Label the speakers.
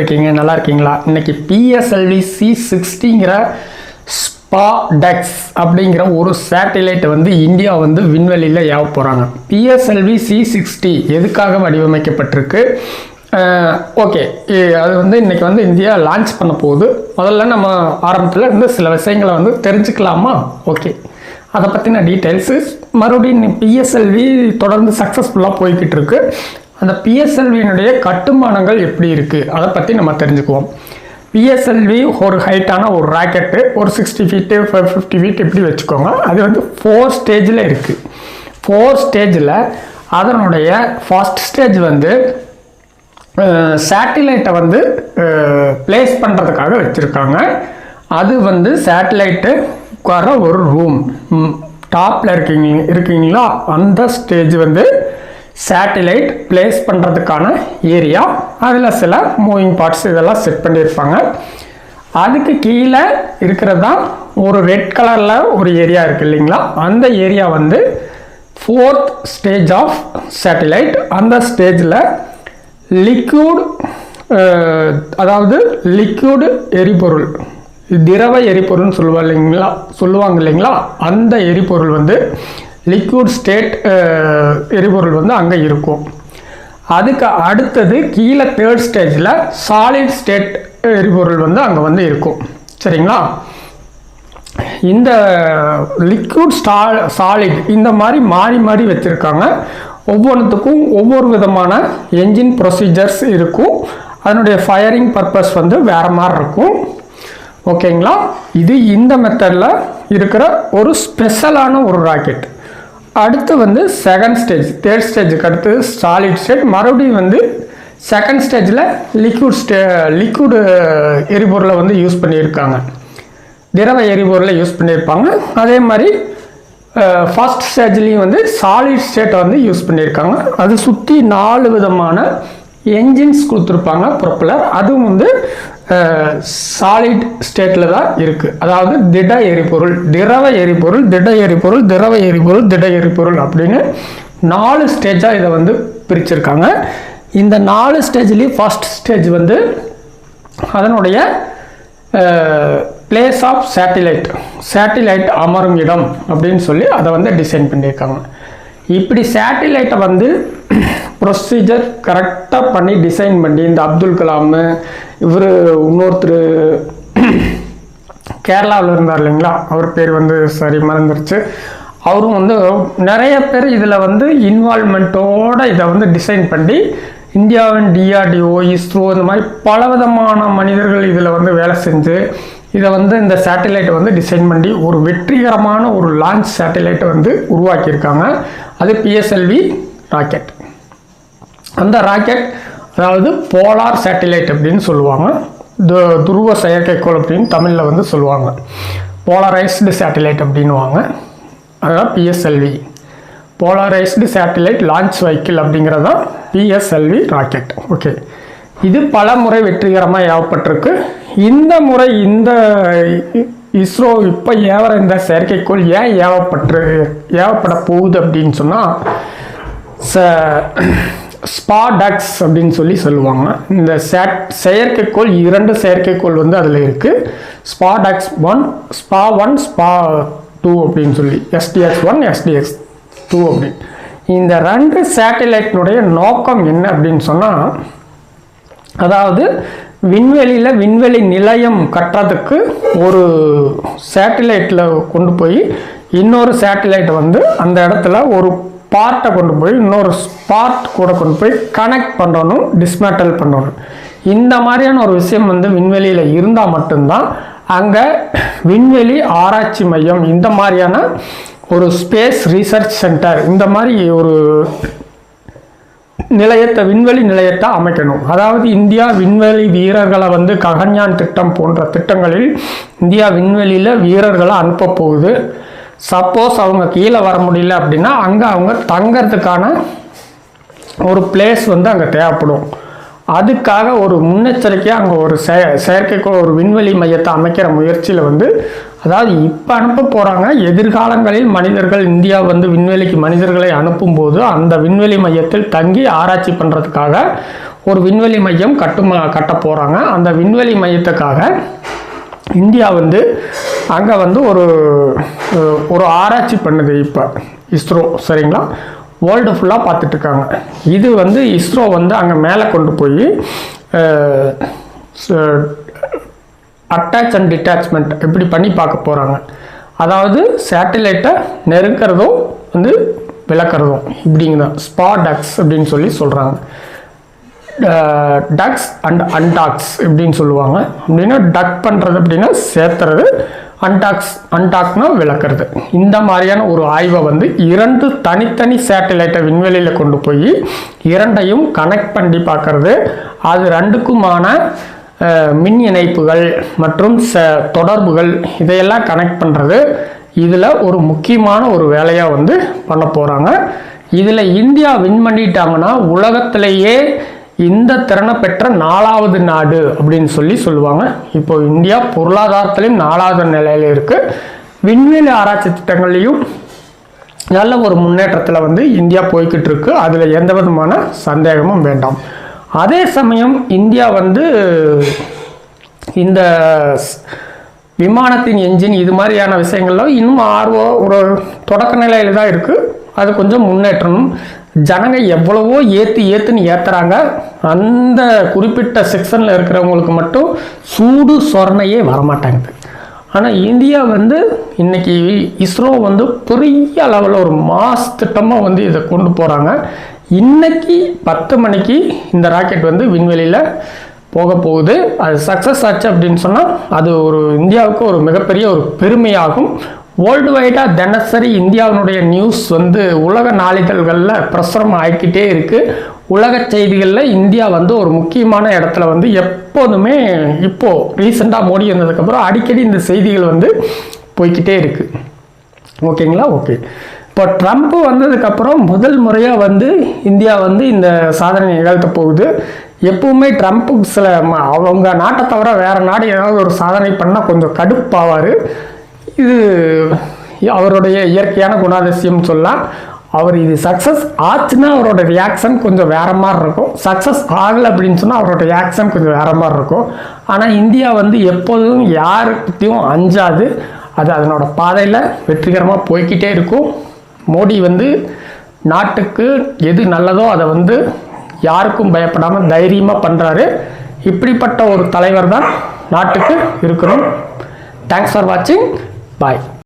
Speaker 1: இருக்கீங்க நல்லா இருக்கீங்களா? இன்னைக்கு பிஎஸ்எல்வி சி சிக்ஸ்டிங்கிற ஸ்பா டெக்ஸ் அப்படிங்கிற ஒரு சேட்டிலைட் வந்து இந்தியா வந்து விண்வெளியில் ஏவ போகிறாங்க பிஎஸ்எல்வி சி சிக்ஸ்டி எதுக்காக வடிவமைக்கப்பட்டிருக்கு? ஓகே. அது வந்து இன்னைக்கு வந்து இந்தியா லான்ச் பண்ண போகுது. முதல்ல நம்ம ஆரம்பத்தில் இருந்து சில விஷயங்களை வந்து தெரிஞ்சுக்கலாமா? ஓகே. அதை பற்றின டீட்டெயில்ஸு மறுபடியும் பிஎஸ்எல்வி தொடர்ந்து சக்ஸஸ்ஃபுல்லாக போய்கிட்டு இருக்கு. அந்த பிஎஸ்எல்வியினுடைய கட்டுமானங்கள் எப்படி இருக்குது அதை பற்றி நம்ம தெரிஞ்சுக்குவோம். பிஎஸ்எல்வி ஒரு ஹைட்டான ஒரு ராக்கெட்டு ஒரு சிக்ஸ்டி ஃபீட்டு ஃபிஃப்டி ஃபீட் இப்படி வச்சுக்கோங்க. அது வந்து ஃபோர் ஸ்டேஜில் இருக்குது ஃபோர் ஸ்டேஜில் அதனுடைய ஃபர்ஸ்ட் ஸ்டேஜ் வந்து சேட்டிலைட்டை வந்து ப்ளேஸ் பண்ணுறதுக்காக வச்சுருக்காங்க. அது வந்து சேட்டலைட்டு உட்கார ஒரு ரூம் டாப்பில் இருக்கீங்க இருக்கீங்களா? அந்த ஸ்டேஜ் வந்து சேட்டிலைட் ப்ளேஸ் பண்ணுறதுக்கான ஏரியா அதில் சில மூவிங் பார்ட்ஸ் இதெல்லாம் செட் பண்ணியிருப்பாங்க. அதுக்கு கீழே இருக்கிறது தான் ஒரு ரெட் கலரில் ஒரு ஏரியா இருக்குது இல்லைங்களா? அந்த ஏரியா வந்து ஃபோர்த் ஸ்டேஜ் ஆஃப் சேட்டிலைட் அந்த ஸ்டேஜில் லிக்யூட் அதாவது லிக்யூடு எரிபொருள் திரவ எரிபொருள்னு சொல்லுவாங்க இல்லைங்களா? சொல்லுவாங்க இல்லைங்களா? அந்த எரிபொருள் வந்து லிக்விட் ஸ்டேட் uh, எரிபொருள் வந்து அங்கே இருக்கும். அதுக்கு அடுத்தது கீழே தேர்ட் ஸ்டேஜில் சாலிட் ஸ்டேட் எரிபொருள் வந்து அங்கே வந்து இருக்கும். சரிங்களா? இந்த லிக்விட் ஸ்டா சாலிட் இந்த மாதிரி மாறி மாறி வச்சுருக்காங்க. ஒவ்வொன்றுத்துக்கும் ஒவ்வொரு விதமான என்ஜின் ப்ரொசீஜர்ஸ் இருக்கும். அதனுடைய ஃபயரிங் பர்பஸ் வந்து வேறு மாதிரி இருக்கும். ஓகேங்களா இது இந்த மெத்தடில் இருக்கிற ஒரு ஸ்பெஷலான ஒரு ராக்கெட் அடுத்து வந்து செகண்ட் ஸ்டேஜ் தேர்ட் ஸ்டேஜுக்கு அடுத்து சாலிட் ஸ்டேட் மறுபடியும் வந்து செகண்ட் ஸ்டேஜில் லிக்விட் ஸ்டே லிக்விடு எரிபொருளை வந்து யூஸ் பண்ணியிருக்காங்க. திரவ எரிபொருளை யூஸ் பண்ணியிருப்பாங்க. அதே மாதிரி uh, ஃபஸ்ட் ஸ்டேஜ்லேயும் வந்து சாலிட் ஸ்டேட்டை வந்து யூஸ் பண்ணியிருக்காங்க. அது சுற்றி நாலு விதமான என்ஜின்ஸ் கொடுத்துருப்பாங்க ப்ரொப்பலர் அதுவும் வந்து சாலிட் ஸ்டேட்டில் தான் இருக்குது அதாவது திட எரிபொருள் திரவ எரிபொருள் திட எரிபொருள் திரவ எரிபொருள் திட எரிபொருள் அப்படின்னு நாலு ஸ்டேஜாக இதை வந்து பிரிச்சிருக்காங்க. இந்த நாலு ஸ்டேஜ்லேயும் ஃபஸ்ட் ஸ்டேஜ் வந்து அதனுடைய பிளேஸ் ஆஃப் சேட்டிலைட் சேட்டிலைட் அமரும் இடம் அப்படின்னு சொல்லி அதை வந்து டிசைன் பண்ணியிருக்காங்க. இப்படி சேட்டிலைட்டை வந்து ப்ரொசீஜர் கரெக்டாக பண்ணி டிசைன் பண்ணி இந்த அப்துல் கலாம் இவர் இன்னொருத்தர் கேரளாவில் இருந்தார் இல்லைங்களா? அவர் பேர் வந்து சரி மறந்துருச்சு. அவரும் வந்து நிறைய பேர் இதில் வந்து இன்வால்மெண்ட்டோடு இதை வந்து டிசைன் பண்ணி இந்தியாவின் டிஆர்டிஓ இஸ்ரோ இந்த மாதிரி பலவிதமான மனிதர்கள் இதில் வந்து வேலை செஞ்சு இதை வந்து இந்த சேட்டலைட்டை வந்து டிசைன் பண்ணி ஒரு வெற்றிகரமான ஒரு லான்ச் சேட்டலைட்டை வந்து உருவாக்கியிருக்காங்க. அது பிஎஸ்எல்வி ராக்கெட் அந்த ராக்கெட் அதாவது போலார் சேட்டிலைட் அப்படின்னு சொல்லுவாங்க. து துருவ செயற்கைக்கோள் அப்படின்னு தமிழில் வந்து சொல்லுவாங்க. போலரைஸ்டு சேட்டிலைட் அப்படின்வாங்க அதான் PSLV polarised satellite launch vehicle அப்படிங்கிறது தான் பிஎஸ்எல்வி ராக்கெட் ஓகே இது பல முறை வெற்றிகரமாக ஏவப்பட்டிருக்கு. இந்த முறை இந்த இஸ்ரோ இப்போ ஏவற இந்த செயற்கைக்கோள் ஏன் ஏவப்பட்டு ஏவப்பட போகுது அப்படின்னு சொன்னால் ச ஸ்பாடக்ஸ் அப்படின்னு சொல்லி சொல்லுவாங்க. இந்த சேட் செயற்கைக்கோள் இரண்டு செயற்கைக்கோள் வந்து அதில் இருக்குது SpaDeX one spa one spa two அப்படின்னு சொல்லி. எஸ்டிஎக்ஸ் ஒன் எஸ்டிஎக்ஸ் டூ அப்படின்னு. இந்த ரெண்டு சேட்டிலைட்னுடைய நோக்கம் என்ன அப்படின்னு சொன்னால் அதாவது விண்வெளியில் விண்வெளி நிலையம் கட்டுறதுக்கு ஒரு சேட்டிலைட்டில் கொண்டு போய் இன்னொரு சேட்டிலைட்டை வந்து அந்த இடத்துல ஒரு பார்ட்டை கொண்டு போய் இன்னொரு ஸ்பாட் கூட கொண்டு போய் கனெக்ட் பண்ணணும் டிஸ்மேட்டல் பண்ணணும். இந்த மாதிரியான ஒரு விஷயம் வந்து விண்வெளியில் இருந்தால் மட்டும்தான் அங்கே விண்வெளி ஆராய்ச்சி மையம் இந்த மாதிரியான ஒரு ஸ்பேஸ் ரிசர்ச் சென்டர் இந்த மாதிரி ஒரு நிலையத்தை விண்வெளி நிலையத்தை அமைக்கணும். அதாவது இந்தியா விண்வெளி வீரர்களை வந்து ககன்யான் திட்டம் போன்ற திட்டங்களில் இந்தியா விண்வெளியில் வீரர்களை அனுப்ப போகுது. சப்போஸ் அவங்க கீழே வர முடியல அப்படின்னா அங்கே அவங்க தங்கிறதுக்கான ஒரு பிளேஸ் வந்து அங்கே தேவைப்படும். அதுக்காக ஒரு முன்னெச்சரிக்கையாக அங்கே ஒரு செ செயற்கைக்கோள் ஒரு விண்வெளி மையத்தை அமைக்கிற முயற்சியில் வந்து அதாவது இப்போ அனுப்ப போகிறாங்க எதிர்காலங்களில் மனிதர்கள் இந்தியா வந்து விண்வெளிக்கு மனிதர்களை அனுப்பும்போது அந்த விண்வெளி மையத்தில் தங்கி ஆராய்ச்சி பண்ணுறதுக்காக ஒரு விண்வெளி மையம் கட்டுமா கட்ட போகிறாங்க அந்த விண்வெளி மையத்துக்காக இந்தியா வந்து அங்கே வந்து ஒரு ஒரு ஆராய்ச்சி பண்ணுது இப்போ. இஸ்ரோ சரிங்களா? வேர்ல்டு ஃபுல்லாக பார்த்துட்ருக்காங்க. இது வந்து இஸ்ரோ வந்து அங்கே மேலே கொண்டு போய் அட்டாச் அண்ட் டிட்டாச்மெண்ட் இப்படி பண்ணி பார்க்க போகிறாங்க அதாவது சேட்டலைட்டை நெருக்கிறதும் வந்து விளக்குறதும் இப்படிங்கிறதான் ஸ்பா டக்ஸ் அப்படின்னு சொல்லி சொல்கிறாங்க டக்ஸ் அண்ட் அன்டாக்ஸ் இப்படின்னு சொல்லுவாங்க. அப்படின்னா டக் பண்ணுறது அப்படின்னா சேர்த்துறது அன்டாக்ஸ் அன்டாக்னா விளக்குறது. இந்த மாதிரியான ஒரு ஆய்வை வந்து இரண்டு தனித்தனி சேட்டலைட்டை விண்வெளியில் கொண்டு போய் இரண்டையும் கனெக்ட் பண்ணி பார்க்கறது. அது ரெண்டுக்குமான மின் இணைப்புகள் மற்றும் ச தொடர்புகள் இதையெல்லாம் கனெக்ட் பண்ணுறது இதில் ஒரு முக்கியமான ஒரு வேலையாக வந்து பண்ண போகிறாங்க இதில் இந்தியா வின் பண்ணிட்டாங்கன்னா உலகத்திலேயே இந்த திறனை பெற்ற நாலாவது நாடு அப்படின்னு சொல்லி சொல்லுவாங்க. இப்போ இந்தியா பொருளாதாரத்திலையும் நாலாவது நிலையில் இருக்குது விண்வெளி ஆராய்ச்சி திட்டங்கள்லையும் நல்ல ஒரு முன்னேற்றத்தில் வந்து இந்தியா போய்கிட்டு இருக்கு. அதில் எந்த விதமான சந்தேகமும் வேண்டாம். அதே சமயம் இந்தியா வந்து இந்த விமானத்தின் என்ஜின் இது மாதிரியான விஷயங்கள்லாம் இன்னும் ஆர்வம் ஒரு தொடக்க நிலையில் தான் இருக்குது அது கொஞ்சம் முன்னேற்றணும். ஜனங்க எவ்வளவோ ஏற்றி ஏற்றுன்னு ஏற்றுறாங்க அந்த குறிப்பிட்ட செக்ஷனில் இருக்கிறவங்களுக்கு மட்டும் சூடு சொரணையே வரமாட்டேங்குது. ஆனால் இந்தியா வந்து இன்னைக்கு இஸ்ரோ வந்து பெரிய அளவில் ஒரு மாஸ் திட்டமாக வந்து இதை கொண்டு போகிறாங்க இன்னைக்கு பத்து மணிக்கு இந்த ராக்கெட் வந்து விண்வெளியில் போக போகுது. அது சக்ஸஸ் ஆச்சு அப்படின்னு சொன்னால் அது ஒரு இந்தியாவுக்கு ஒரு மிகப்பெரிய ஒரு பெருமையாகும். வேர்ல்டு வைடாக தினசரி இந்தியாவினுடைய நியூஸ் வந்து உலக நாளிதழ்களில் பிரசுரம் ஆகிக்கிட்டே இருக்குது உலக செய்திகளில் இந்தியா வந்து ஒரு முக்கியமான இடத்துல வந்து எப்போதுமே இப்போது ரீசெண்டாக மோடி வந்ததுக்கப்புறம் அடிக்கடி இந்த செய்திகள் வந்து போய்க்கிட்டே இருக்குது ஓகேங்களா? ஓகே. இப்போ ட்ரம்ப் வந்ததுக்கப்புறம் முதல் முறையாக வந்து இந்தியா வந்து இந்த சாதனை நிகழ்த்த போகுது. எப்பவுமே ட்ரம்ப்பு சில ம- அவங்க நாட்டை தவிர வேறு நாடு ஏதாவது ஒரு சாதனை பண்ணால் கொஞ்சம் கடுப்பாவார். இது அவருடைய இயற்கையான குணாதிசயம் சொல்லலாம். அவர் இது சக்ஸஸ் ஆச்சுன்னா அவரோட ரியாக்ஷன் கொஞ்சம் வேறு மாதிரி இருக்கும். சக்ஸஸ் ஆகலை அப்படின்னு சொன்னால் அவரோட ரியாக்ஷன் கொஞ்சம் வேறு மாதிரி இருக்கும். ஆனால் இந்தியா வந்து எப்போதும் யார் அஞ்சாது. அது அதனோட பாதையில் வெற்றிகரமாக போய்கிட்டே இருக்கும். மோடி வந்து நாட்டுக்கு எது நல்லதோ அதை வந்து யாருக்கும் பயப்படாமல் தைரியமாக பண்ணுறாரு இப்படிப்பட்ட ஒரு தலைவர் தான் நாட்டுக்கு இருக்கணும் தேங்க்ஸ் ஃபார் வாட்சிங் பாய்